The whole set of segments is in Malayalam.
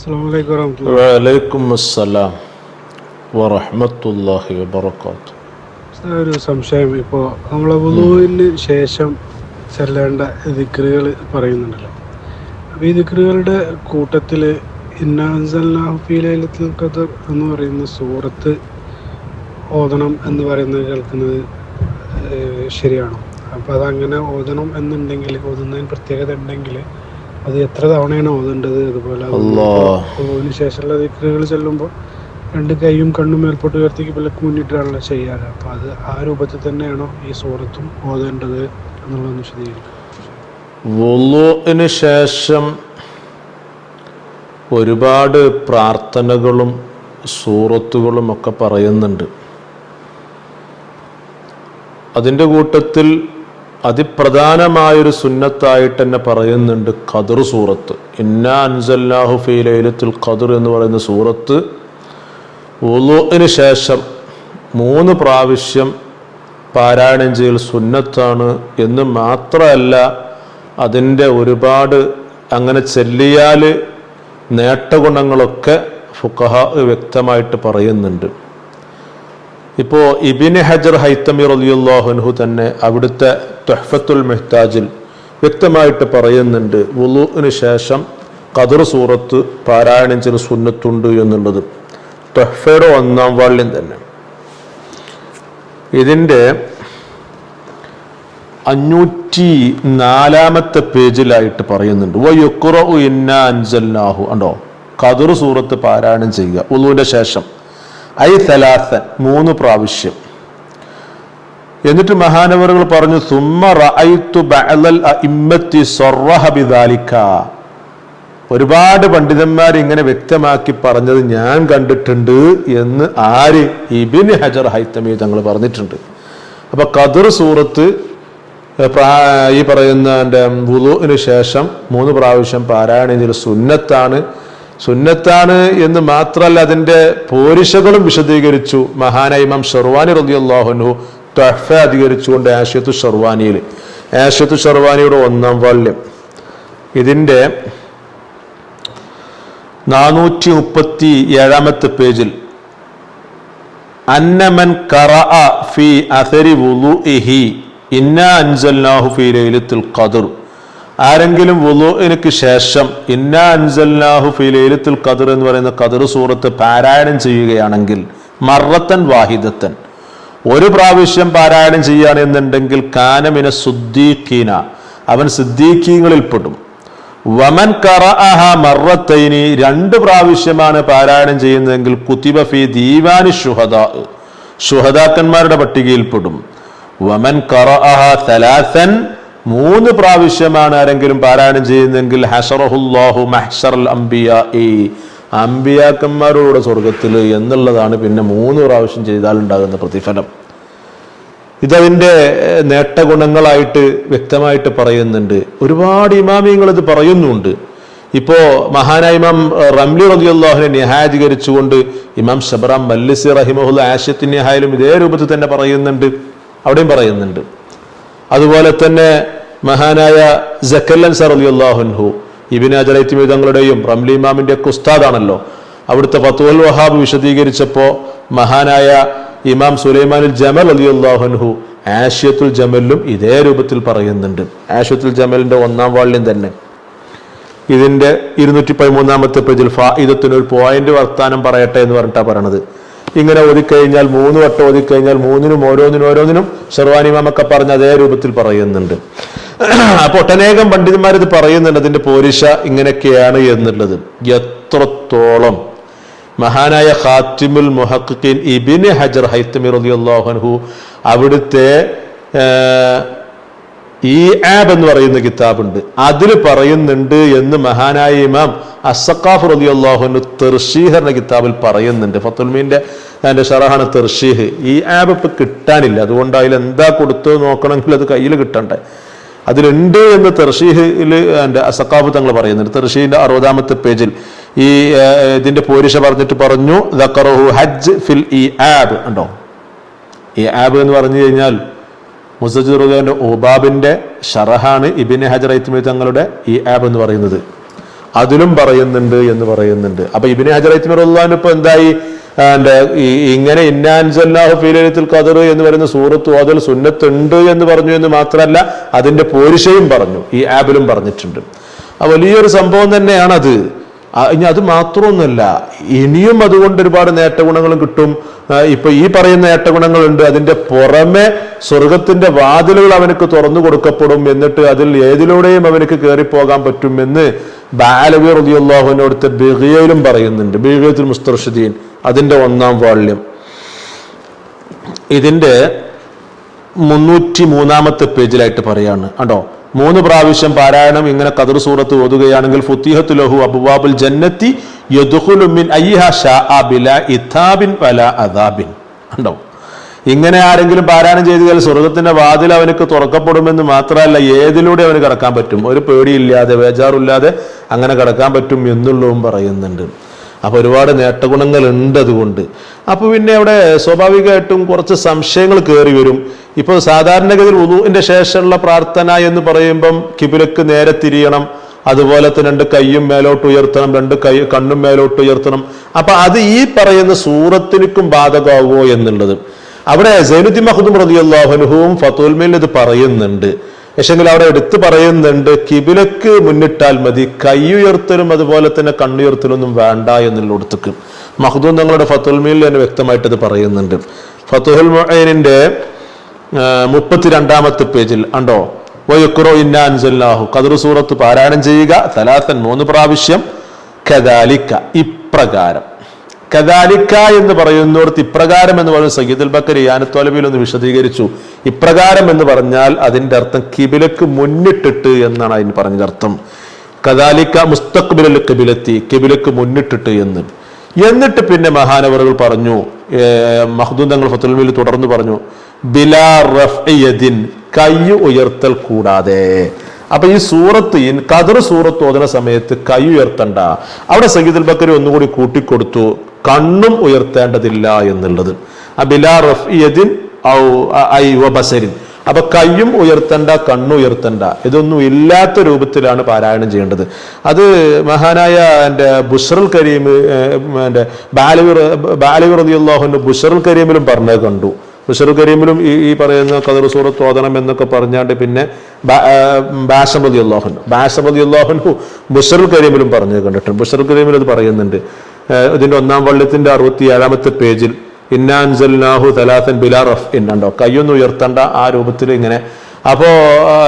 വലൈക്കും അസ്സലാം വറഹമത്തല്ലാഹി വബറകാതുഹു ഒരു സംശയം. ഇപ്പോൾ നമ്മളെ വുളുവിന് ശേഷം ചെല്ലേണ്ട ദിക്റുകൾ പറയുന്നുണ്ടല്ലോ. അപ്പോൾ ഈ ദിക്റുകളുടെ കൂട്ടത്തിൽ ഇന്നാസൽനാഫിലത്തിൽ ഖദർ എന്ന് പറയുന്ന സൂറത്ത് ഓതണം എന്ന് പറയുന്നത് കേൾക്കുന്നത് ശരിയാണോ? അപ്പോൾ അതങ്ങനെ ഓതണം എന്നുണ്ടെങ്കിൽ ഓതുന്നതിന് പ്രത്യേകത ഉണ്ടെങ്കിൽ അത് എത്ര തവണയാണ് ഓതേണ്ടത് അതുപോലെ അത് അല്ലാ. ശേഷമുള്ള ദിക്റുകൾ ചെല്ലുമ്പോൾ രണ്ട് കൈയും കണ്ണും മേൽപോട്ട് ഉയർത്തി കിബിലക്ക് മുന്നിട്ടാണല്ലോ ചെയ്യാറ്. അപ്പോൾ അത് ആ രൂപത്തിൽ തന്നെയാണോ ഈ സൂറത്തും ഓതേണ്ടത് എന്നുള്ളതെന്ന് വിശദീകരിക്കും. ശേഷം ഒരുപാട് പ്രാർത്ഥനകളും സൂറത്തുകളും ഒക്കെ പറയുന്നുണ്ട്. അതിന്റെ കൂട്ടത്തിൽ അതിപ്രധാനമായൊരു സുന്നത്തായിട്ട് തന്നെ പറയുന്നുണ്ട് ഖദർ സൂറത്ത്. ഇന്ന അൻസല്ലാഹു ഖദർ എന്ന് പറയുന്ന സൂറത്ത്. ഉലുവിന് ശേഷം മൂന്ന് പ്രാവശ്യം പാരായണം ചെയ്യൽ സുന്നത്താണ് എന്ന് മാത്രമല്ല അതിന്റെ ഒരുപാട് അങ്ങനെ ചെല്ലിയാൽ നേട്ടഗുണങ്ങളൊക്കെ ഫുഖഹ വ്യക്തമായിട്ട് പറയുന്നുണ്ട്. ഇപ്പോൾ ഇബിന് ഹജർ ഹൈത്തമി റലിയുല്ലാഹുൻഹു തന്നെ അവിടുത്തെ തൊഹഫത്തുൽ മെഹ്താജിൽ വ്യക്തമായിട്ട് പറയുന്നുണ്ട് വുലുവിന് ശേഷം ഖദർ സൂറത്ത് പാരായണം ചെയ്ത് സുന്നത്തുണ്ട് എന്നുള്ളത്. തൊഹഫയുടെ ഒന്നാം വാള്യം തന്നെ. ഇതിന്റെ അഞ്ഞൂറ്റി നാലാമത്തെ പേജിലായിട്ട് പറയുന്നുണ്ട് വയുക്കുറു ഇന്ന അൻസൽനാഹു ഉണ്ടോ ഖദർ സൂറത്ത് പാരായണം ചെയ്യുക ഉളുവിന്റെ ശേഷം. ഐ സലാസൻ മൂന്ന് പ്രാവശ്യം. എന്നിട്ട് മഹാനവറുകൾ പറഞ്ഞു സുമ്മ ഒരുപാട് പണ്ഡിതന്മാർ ഇങ്ങനെ വ്യക്തമാക്കി പറഞ്ഞത് ഞാൻ കണ്ടിട്ടുണ്ട് എന്ന് ആര്? ഇബിൻ ഹജർ ഹൈത്തമി തങ്ങൾ പറഞ്ഞിട്ടുണ്ട്. അപ്പൊ കതിർ സൂറത്ത് ഈ പറയുന്ന എന്റെ വുളുവിന് ശേഷം മൂന്ന് പ്രാവശ്യം പാരായണം സുന്നത്താണ്. സുന്നത്താണ് എന്ന് മാത്രമല്ല അതിന്റെ പോരിഷകളും വിശദീകരിച്ചു മഹാനായ ഇമാം ഷെർവാനി റബിയുള്ളാഹുനു തഹ്ഫ അധികരിച്ചുകൊണ്ട് ആഷ്യത്തു ഷെർവാനിയിൽ. ആഷ്യത്തു ഷെർവാനിയുടെ ഒന്നാം വാല്യം. ഇതിന്റെ നാനൂറ്റി മുപ്പത്തി ഏഴാമത്തെ പേജിൽ അന്നമൻ ഖറഅ ഫി വുളുഇഹി ഇന്ന അൻസൽനാഹു ഫി ലൈലത്തുൽ ഖദർ. ആരെങ്കിലും വുലുവിനക്ക് ശേഷം ഇന്ന അൻസൽനാഹു ഫി ലൈലത്തുൽ ഖദർ എന്ന് പറയുന്ന ഖദർ സൂറത്ത് പാരായണം ചെയ്യുകയാണെങ്കിൽ മറത്തൻ വാഹിദത്തൻ ഒരു പ്രാവശ്യം പാരായണം ചെയ്യുകയാണെന്നുണ്ടെങ്കിൽ കാനമിന സുദ്ദീഖീന അവൻ സിദ്ദീഖീങ്ങളിൽപ്പെടും. വമൻ കറഅഹ മറത്തൈനി രണ്ട് പ്രാവശ്യമാണ് പാരായണം ചെയ്യുന്നതെങ്കിൽ കുത്തിബ ഫി ദീവാനി ഷുഹദാ ഷുഹദാക്കന്മാരുടെ പട്ടികയിൽപ്പെടും. വമൻ കറഅഹ തലാസൻ മൂന്ന് പ്രാവശ്യമാണ് ആരെങ്കിലും പാരായണം ചെയ്യുന്നെങ്കിൽ ഹഷറഹുല്ലാഹു മഹ്ഷറൽ ഈ അംബിയാക്കന്മാരോട് സ്വർഗത്തിൽ എന്നുള്ളതാണ് പിന്നെ മൂന്ന് പ്രാവശ്യം ചെയ്താൽ ഉണ്ടാകുന്ന പ്രതിഫലം. ഇതതിന്റെ നേട്ടഗുണങ്ങളായിട്ട് വ്യക്തമായിട്ട് പറയുന്നുണ്ട്. ഒരുപാട് ഇമാമിയങ്ങൾ ഇത് പറയുന്നുണ്ട്. ഇപ്പോൾ മഹാനായ ഇമാം റംലി റബിയുള്ളാഹിനെ നിഹായധികരിച്ചുകൊണ്ട് ഇമാം ഷബറാം മല്ലിസി റഹിമഹുല്ല ആഷ്യത്തിൻ ഹായാലും ഇതേ രൂപത്തിൽ തന്നെ പറയുന്നുണ്ട്. അവിടെയും പറയുന്നുണ്ട്. അതുപോലെ തന്നെ മഹാനായ ജക്കല്ലൻ സർ അലിയുല്ലാഹുൻഹു ഇബിൻ അജലൈത്തിമി തങ്ങളുടെയും റംലി ഇമാമിന്റെ ഒക്കെ ഉസ്താദാണല്ലോ. അവിടുത്തെ ഫത്തുൽ വഹാബ് വിശദീകരിച്ചപ്പോൾ മഹാനായ ഇമാം സുലൈമാനുൽ ജമൽ അലി അള്ളാഹുൻഹു ആഷ്യത്തുൽ ജമലിലും ഇതേ രൂപത്തിൽ പറയുന്നുണ്ട്. ആഷ്യത്തുൽ ജമലിന്റെ ഒന്നാം വാളിലും തന്നെ. ഇതിന്റെ ഇരുന്നൂറ്റി പതിമൂന്നാമത്തെ പേജിൽ ഫാ ഇതത്തിനൊരു പോയിന്റ് വർത്താനം പറയട്ടെ എന്ന് പറഞ്ഞിട്ടാണ് പറയണത്. ഇങ്ങനെ ഒതുക്കഴിഞ്ഞാൽ മൂന്ന് വട്ടം ഒതുക്കഴിഞ്ഞാൽ മൂന്നിനും ഓരോന്നിനും ഓരോന്നിനും ഷെർവാനിമാമൊക്കെ പറഞ്ഞ അതേ രൂപത്തിൽ പറയുന്നുണ്ട്. അപ്പൊ ഒട്ടനേകം പണ്ഡിതന്മാർ ഇത് പറയുന്നുണ്ട്. അതിന്റെ പോരിശ ഇങ്ങനെയൊക്കെയാണ് എന്നുള്ളത്. എത്രത്തോളം മഹാനായ ഖാത്തിമുൽ മുഹക്കിൻ ഇബിൻ ഹജർ ഹൈത്തമിർ അൻഹു അവിടുത്തെ ഈ ആബ് എന്ന് പറയുന്ന കിതാബുണ്ട്. അതിൽ പറയുന്നുണ്ട് എന്ന് മഹാനായ ഇമാം അസക്കാഫ് റബി അള്ളാഹുന് എന്ന കിതാബിൽ പറയുന്നുണ്ട്. ഫത്തുൽമീന്റെ അതിന്റെ ഷറഹാണ് തെർഷീഹ് ഈ ആപ്പ് ഇപ്പം കിട്ടാനില്ല. അതുകൊണ്ട് അതിൽ എന്താ കൊടുത്തു നോക്കണമെങ്കിൽ അത് കയ്യിൽ കിട്ടണ്ടേ. അതിലുണ്ട് എന്ന് തെർഷീഹിൽ എന്റെ അസക്കാഫ് തങ്ങൾ പറയുന്നുണ്ട്. തെർഷീഹിന്റെ അറുപതാമത്തെ പേജിൽ ഈ ഇതിന്റെ പോരിശ പറഞ്ഞിട്ട് പറഞ്ഞു ദക്കറഹു ഹജ്ജ് ഫിൽ ഈ ആബ് ഉണ്ടോ? ഈ ആബ് എന്ന് പറഞ്ഞു കഴിഞ്ഞാൽ മുസജുറുഖാന്റെ ഓബാബിന്റെ ഷറഹാണ് ഇബിൻ ഹജർ ഐത്മി തങ്ങളുടെ ഈ ആബ് എന്ന് പറയുന്നത്. അതിലും പറയുന്നുണ്ട് എന്ന് പറയുന്നുണ്ട്. അപ്പൊ ഇബിന് ഹജറൈത്മിറുല്ലാൻ ഇപ്പൊ എന്തായി? ഇങ്ങനെ ഇന്നാൻസല്ലാഹു ഫീലത്തിൽ ഖദർ എന്ന് പറയുന്ന സൂറത്ത് ഓതൽ സുന്നത്തുണ്ട് എന്ന് പറഞ്ഞു എന്ന് മാത്രമല്ല അതിന്റെ പോരിശയും പറഞ്ഞു ഈ ആബിലും പറഞ്ഞിട്ടുണ്ട്. ആ വലിയൊരു സംഭവം തന്നെയാണത്. ഇനി അത് മാത്രമൊന്നുമല്ല ഇനിയും അതുകൊണ്ട് ഒരുപാട് നേട്ടഗുണങ്ങളും കിട്ടും. ഇപ്പൊ ഈ പറയുന്ന നേട്ടഗുണങ്ങളുണ്ട്. അതിന്റെ പുറമെ സ്വർഗത്തിന്റെ വാതിലുകൾ അവനക്ക് തുറന്നു കൊടുക്കപ്പെടും. എന്നിട്ട് അതിൽ ഏതിലൂടെയും അവനക്ക് കയറിപ്പോകാൻ പറ്റും ബാലവി റബിയുള്ളാഹുവിനോടുത്ത് ബിഗയിലും പറയുന്നുണ്ട്. ബിഗയത്തുൽ മുസ്തർഷദീൻ അതിന്റെ ഒന്നാം വാള്യം. ഇതിന്റെ മുന്നൂറ്റി മൂന്നാമത്തെ പേജിലായിട്ട് പറയാണ്. കണ്ടോ? മൂന്ന് പ്രാവശ്യം പാരായണം ഇങ്ങനെ കദർ സൂറത്ത് ഓതുകയാണെങ്കിൽ ഫുത്തിഹത്തു ലഹു അബുബാബുൽ ജന്നത്തി യദുഹുലുമിൻ മിൻ ഷാ അബില ബിലാ ഇഥാബിൻ വലാ അദാബിൻ. കണ്ടോ? ഇങ്ങനെ ആരെങ്കിലും പാരായണം ചെയ്തു കഴിഞ്ഞാൽ സ്വർഗത്തിന്റെ വാതിൽ അവനക്ക് തുറക്കപ്പെടുമെന്ന് മാത്രമല്ല ഏതിലൂടെ അവന് കടക്കാൻ പറ്റും? ഒരു പേടിയില്ലാതെ ബേജാറില്ലാതെ അങ്ങനെ കടക്കാൻ പറ്റും എന്നുള്ളതും പറയുന്നുണ്ട്. അപ്പൊ ഒരുപാട് നേട്ടഗുണങ്ങൾ ഉണ്ട് അതുകൊണ്ട്. അപ്പൊ പിന്നെ അവിടെ സ്വാഭാവികമായിട്ടും കുറച്ച് സംശയങ്ങൾ കയറി വരും. ഇപ്പോൾ സാധാരണഗതിയിൽ ഉദുവിന്റെ ശേഷമുള്ള പ്രാർത്ഥന എന്ന് പറയുമ്പം കിബിലക്ക് നേരെ തിരിയണം. അതുപോലെ തന്നെ രണ്ട് കൈയും മേലോട്ട് ഉയർത്തണം രണ്ട് കൈ കണ്ണും മേലോട്ട് ഉയർത്തണം. അപ്പൊ അത് ഈ പറയുന്ന സൂറത്തിനും ബാധകമാവോ എന്നുള്ളത്. അവിടെ സൈനുദ്ദീൻ മഹദും റളിയല്ലാഹുനുഹുവും ഫത്തുൽമയിൽ ഇത് പറയുന്നുണ്ട്. പക്ഷെങ്കിൽ അവിടെ എടുത്തു പറയുന്നുണ്ട് കിബിലക്ക് മുന്നിട്ടാൽ മതി കൈയുയർത്തലും അതുപോലെ തന്നെ കണ്ണുയർത്തലൊന്നും വേണ്ട എന്നുള്ളിടത്തേക്ക് മഹദൂം തങ്ങളുടെ ഫത്തുൽമയിൽ തന്നെ വ്യക്തമായിട്ട് ഇത് പറയുന്നുണ്ട്. ഫത്തുഹുൽ മുപ്പത്തി മുപ്പത്തിരണ്ടാമത്തെ പേജിൽ ഉണ്ടോ വയുക്കുറോ ഇന്നാൻസല്ലാഹു കതിർ സൂറത്ത് പാരായണം ചെയ്യുക തലാത്തൻ മൂന്ന് പ്രാവശ്യം. കദാലിക്ക ഇപ്രകാരം. കദാലിക്ക എന്ന് പറയുന്നിടത്ത് ഇപ്രകാരം എന്ന് പറയുന്ന സയ്യിദുൽ ബക്കരി യാനത്തോലബിയിൽ ഒന്ന് വിശദീകരിച്ചു. ഇപ്രകാരം എന്ന് പറഞ്ഞാൽ അതിന്റെ അർത്ഥം കിബിലക്ക് മുന്നിട്ടിട്ട് എന്നാണ് അതിന് പറഞ്ഞത് അർത്ഥം. കദാലിക്ക മുസ്തഖ്ബിലൽ കിബിലെത്തി കിബിലക്ക് മുന്നിട്ടിട്ട് എന്ന്. എന്നിട്ട് പിന്നെ മഹാനവറുകൾ പറഞ്ഞു മഹദൂൻ തങ്ങൾ ഫത്തുൽമിൽ തുടർന്ന് പറഞ്ഞു ബിലാ റഫ്ഇയദിൻ കൈ ഉയർത്തൽ കൂടാതെ. അപ്പൊ ഈ സൂറത്ത് കതിർ സൂറത്ത് ഓതുന്ന സമയത്ത് കൈ ഉയർത്തണ്ട. അവിടെ സഗീദുൽ ബക്കരി ഒന്നുകൂടി കൂട്ടിക്കൊടുത്തു കണ്ണും ഉയർത്തേണ്ടതില്ല എന്നുള്ളത്. ഔ അപ്പൊ കയ്യും ഉയർത്തണ്ട കണ്ണുയർത്തണ്ട ഇതൊന്നും ഇല്ലാത്ത രൂപത്തിലാണ് പാരായണം ചെയ്യേണ്ടത്. അത് മഹാനായ എന്റെ ബുഷറുൽ കരീം എന്റെ ബാലവിർ ബാലവിർ റളിയല്ലാഹുവിന്റെ ബുഷറുൽ കരീമിലും പറഞ്ഞത് കണ്ടു. ബുഷറുൽ കരീമിലും ഈ ഈ പറയുന്ന കദർ സൂറത്ത് ഓതണം എന്നൊക്കെ പറഞ്ഞാണ്ട് പിന്നെ ബാഷമതി അള്ളാഹുൻ ബാഷമതി അള്ളാഹുനു ബുഷറുൽ കരീമിലും പറഞ്ഞത് കണ്ടിട്ടുണ്ട്. ബുഷറുൽ കരീമിൽ അത് പറയുന്നുണ്ട്. ഏഹ് ഇതിന്റെ ഒന്നാം വള്ളത്തിന്റെ അറുപത്തി ഏഴാമത്തെ പേജിൽ ഇന്നാൻസൽനാഹു തലാത്തൻ ബിലാ റഫ് എന്നുണ്ടോ കയ്യൊന്നും ഉയർത്തേണ്ട ആ രൂപത്തിൽ ഇങ്ങനെ. അപ്പോ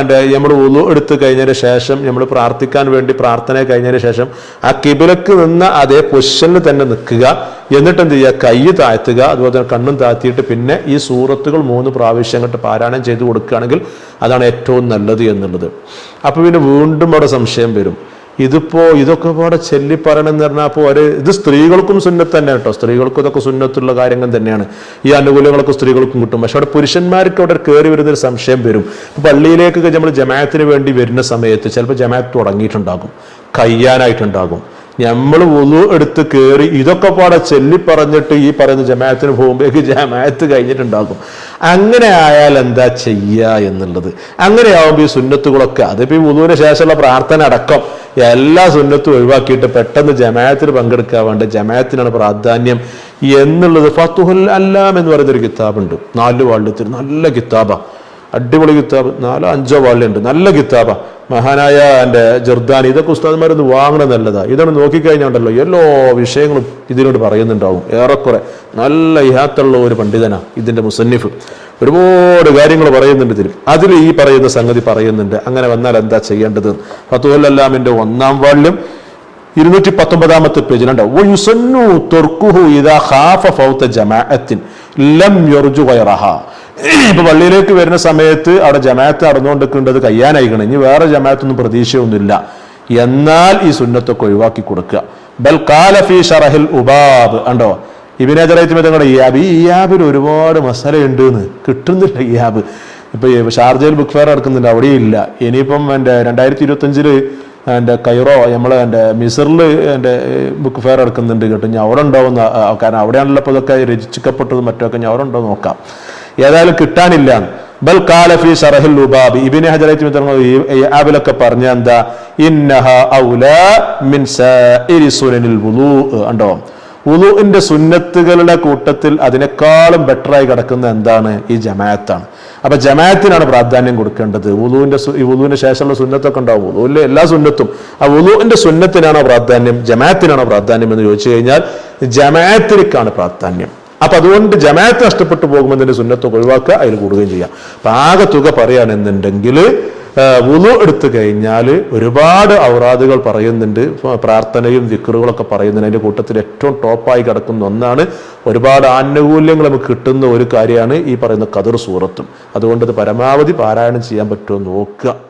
എന്റെ നമ്മൾ ഉളു എടുത്തു കഴിഞ്ഞതിന് ശേഷം നമ്മൾ പ്രാർത്ഥിക്കാൻ വേണ്ടി പ്രാർത്ഥന കഴിഞ്ഞതിന് ശേഷം ആ കിബിലക്ക് നിന്ന് അതേ പൊസിഷനിൽ തന്നെ നിൽക്കുക. എന്നിട്ട് എന്ത് ചെയ്യുക? കൈ താഴ്ത്തുക. അതുപോലെ തന്നെ കണ്ണും താഴ്ത്തിയിട്ട് പിന്നെ ഈ സൂറത്തുകൾ മൂന്ന് പ്രാവശ്യം അങ്ങോട്ട് പാരായണം ചെയ്ത് കൊടുക്കുകയാണെങ്കിൽ അതാണ് ഏറ്റവും നല്ലത് എന്നുള്ളത്. അപ്പോൾ പിന്നെ വീണ്ടും അവിടെ സംശയം വരും. ഇതിപ്പോ ഇതൊക്കെ പാടെ ചെല്ലി പറയണമെന്ന് അപ്പോൾ ഒരു ഇത് സ്ത്രീകൾക്കും സുന്നത്ത് തന്നെ കേട്ടോ. സ്ത്രീകൾക്കും ഇതൊക്കെ സുന്നത്തുള്ള കാര്യങ്ങൾ തന്നെയാണ്. ഈ ആനുകൂല്യങ്ങളൊക്കെ സ്ത്രീകൾക്കും കിട്ടും. പക്ഷെ അവിടെ പുരുഷന്മാർക്ക് അവിടെ കയറി വരുന്ന ഒരു സംശയം വരും. പള്ളിയിലേക്ക് പള്ളിയിലേക്കൊക്കെ നമ്മൾ ജമാഅത്തിന് വേണ്ടി വരുന്ന സമയത്ത് ചിലപ്പോൾ ജമാഅത്ത് തുടങ്ങിയിട്ടുണ്ടാകും. കയ്യാനായിട്ടുണ്ടാകും. നമ്മൾ ഒന്നു എടുത്ത് കയറി ഇതൊക്കെ പാടെ ചെല്ലി പറഞ്ഞിട്ട് ഈ പറയുന്ന ജമാഅത്തിന് പോകുമ്പോഴേക്ക് ജമാഅത്ത് കഴിഞ്ഞിട്ടുണ്ടാകും. അങ്ങനെ ആയാൽ എന്താ ചെയ്യുക എന്നുള്ളത്. അങ്ങനെയാവുമ്പോൾ ഈ സുന്നത്തുകളൊക്കെ അതിപ്പോൾ ഈ ഉദൂവിന് ശേഷമുള്ള പ്രാർത്ഥന അടക്കം എല്ലാ സുന്നത്തും ഒഴിവാക്കിയിട്ട് പെട്ടെന്ന് ജമാഅത്തിന് പങ്കെടുക്കാൻ വേണ്ട ജമാഅത്തിനാണ് പ്രാധാന്യം എന്നുള്ളത്. ഫത്തുഹുൽ അല്ലാം എന്ന് പറയുന്നൊരു കിതാബുണ്ട്. നാല് വാള്യത്തിൽ നല്ല കിതാബാ. അടിപൊളി കിതാബ്. നാലോ അഞ്ചോ വാളിലുണ്ട് നല്ല കിതാബ. മഹാനായ എന്റെ ജർദാനി ഇതൊക്കെ ഉസ്താദ്മാരൊന്ന് വാങ്ങണം നല്ലതാ. ഇതാണ് നോക്കിക്കഴിഞ്ഞാണ്ടല്ലോ എല്ലാ വിഷയങ്ങളും ഇതിനോട് പറയുന്നുണ്ടാവും. ഏറെക്കുറെ നല്ല ഇഹാത്തുള്ള ഒരു പണ്ഡിതനാ ഇതിന്റെ മുസന്നിഫ്. ഒരുപാട് കാര്യങ്ങൾ പറയുന്നുണ്ട് ഇതിൽ. അതിൽ ഈ പറയുന്ന സംഗതി പറയുന്നുണ്ട്. അങ്ങനെ വന്നാൽ എന്താ ചെയ്യേണ്ടത്? ഫത്തുഹല്ലാമിന്റെ ഒന്നാം വാളിലും ഇരുന്നൂറ്റി പത്തൊമ്പതാമത്തെ പേജിലുണ്ട് വയുസന്നു തുർക്കുഹു ഇദാ ഖാഫ ഫൗത ജമാഅത്തിൻ. ലം ഗൈറഹ ഇപ്പൊ പള്ളിയിലേക്ക് വരുന്ന സമയത്ത് അവിടെ ജമാഅത്ത് നടന്നുകൊണ്ടിരിക്കേണ്ടത് കയ്യാനായിക്കണം. ഇനി വേറെ ജമാഅത്തൊന്നും പ്രതീക്ഷയൊന്നുമില്ല. എന്നാൽ ഈ സുന്നത്തൊക്കെ ഒഴിവാക്കി കൊടുക്കുക. ബൽ കാലഫി ഷറഹിൽ ഉബാബ് ഉണ്ടോ ഇബിനെ ജറൈത്ത് തങ്ങളുടെ ഇയാബ്. ഈ ഇയാബിൽ ഒരുപാട് മസാലയുണ്ട് എന്ന് കിട്ടുന്നില്ല ഇയാബ്. ഇപ്പൊ ഷാർജയിൽ ബുക്ക് ഫെയർ നടക്കുന്നുണ്ട്. അവിടെ ഇല്ല ഇനിയിപ്പം എന്റെ രണ്ടായിരത്തി ഇരുപത്തഞ്ചിൽ എന്റെ കൈറോ നമ്മൾ എന്റെ മിസറിൽ എന്റെ ബുക്ക് ഫെയർ എടുക്കുന്നുണ്ട് കേട്ടോ. ഞാൻ അവിടെ ഉണ്ടാവുന്ന കാരണം അവിടെയാണല്ലോ ഇപ്പോൾ ഇതൊക്കെ രചിക്കപ്പെട്ടതും മറ്റൊക്കെ. ഞാൻ അവിടെ ഉണ്ടോ നോക്കാം. ഏതായാലും കിട്ടാനില്ല. ബൽ കാല ഫി ഷറഹിൽ ലുബാബ്. ഇബ്നു ഹജറൈറ്റ് ആബിലൊക്കെ പറഞ്ഞ എന്താ? ഇന്നഹ ഔല മിൻ സുനനിൽ വുളൂ ഉണ്ടോ വുളുവിന്റെ സുന്നത്തുകളുടെ കൂട്ടത്തിൽ അതിനേക്കാളും ബെറ്ററായി കിടക്കുന്ന എന്താണ്? ഈ ജമാഅത്താണ്. അപ്പൊ ജമാഅത്തിനാണ് പ്രാധാന്യം കൊടുക്കേണ്ടത്. വുലുവിന്റെ വുലുവിന് ശേഷമുള്ള സുന്നത്തൊക്കെ ഉണ്ടാവും. വുലുവിലെ എല്ലാ സുന്നത്തും. ആ വുലുവിന്റെ സുന്നത്തിനാണോ പ്രാധാന്യം? ജമാഅത്തിനാണോ പ്രാധാന്യം എന്ന് ചോദിച്ചു കഴിഞ്ഞാൽ ജമാഅത്തിലേക്കാണ് പ്രാധാന്യം. അപ്പൊ അതുകൊണ്ട് ജമാഅത്ത് നഷ്ടപ്പെട്ടു പോകുമ്പോൾ സുന്നത്ത് ഒഴിവാക്കുക അതിൽ കൂടുകയും ചെയ്യാം. അപ്പൊ ആകെ തുക പറയുകയാണെന്നുണ്ടെങ്കിൽ വുളു എടുത്തു കഴിഞ്ഞാൽ ഒരുപാട് ഔറാദുകൾ പറയുന്നുണ്ട്. പ്രാർത്ഥനയും ദിക്കറുകളൊക്കെ പറയുന്നുണ്ട്. അതിന്റെ കൂട്ടത്തിൽ ഏറ്റവും ടോപ്പായി കിടക്കുന്ന ഒന്നാണ് ഒരുപാട് ആനുകൂല്യങ്ങൾ നമുക്ക് കിട്ടുന്ന ഒരു കാര്യമാണ് ഈ പറയുന്ന കതിർ സൂറത്തും. അതുകൊണ്ട് ഇത് പരമാവധി പാരായണം ചെയ്യാൻ പറ്റുമോ നോക്കുക.